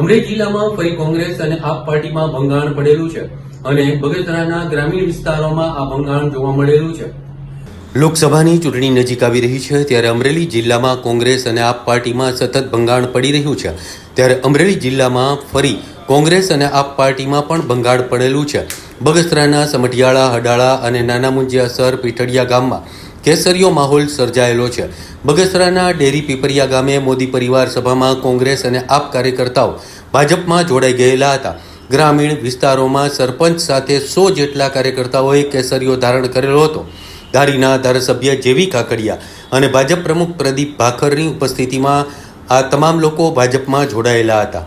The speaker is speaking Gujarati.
અમરેલી જિલ્લામાં ફરી કોંગ્રેસ અને આપ પાર્ટીમાં ભંગાણ પડેલું છે અને બગસરાના ગ્રામીણ વિસ્તારોમાં આ ભંગાણ જોવા મળેલું છે. લોકસભાની ચૂંટણી નજીક આવી રહી છે ત્યારે અમરેલી જિલ્લામાં કોંગ્રેસ અને આપ પાર્ટીમાં સતત ભંગાણ પડી રહ્યું છે. ત્યારે અમરેલી જિલ્લામાં ફરી કોંગ્રેસ અને આપ પાર્ટીમાં પણ ભંગાણ પડેલું છે. બગસરાના સમઢિયાળા, હડાળા અને નાના મુંજિયાસર પીઠડિયા ગામમાં કેસરીયો માહોલ સર્જાયેલો છે. બગસરાના ડેરી પીપરિયા ગામે મોદી પરિવાર સભામાં કોંગ્રેસ અને આપ કાર્યકર્તાઓ ભાજપમાં જોડાઈ ગયેલા હતા. ગ્રામીણ વિસ્તારોમાં સરપંચ સાથે સો જેટલા કાર્યકર્તાઓએ કેસરીયો ધારણ કરેલો હતો. ધારીના ધારાસભ્ય જેવી કાકડિયા અને ભાજપ પ્રમુખ પ્રદીપ ભાખરની ઉપસ્થિતિમાં આ તમામ લોકો ભાજપમાં જોડાયેલા હતા.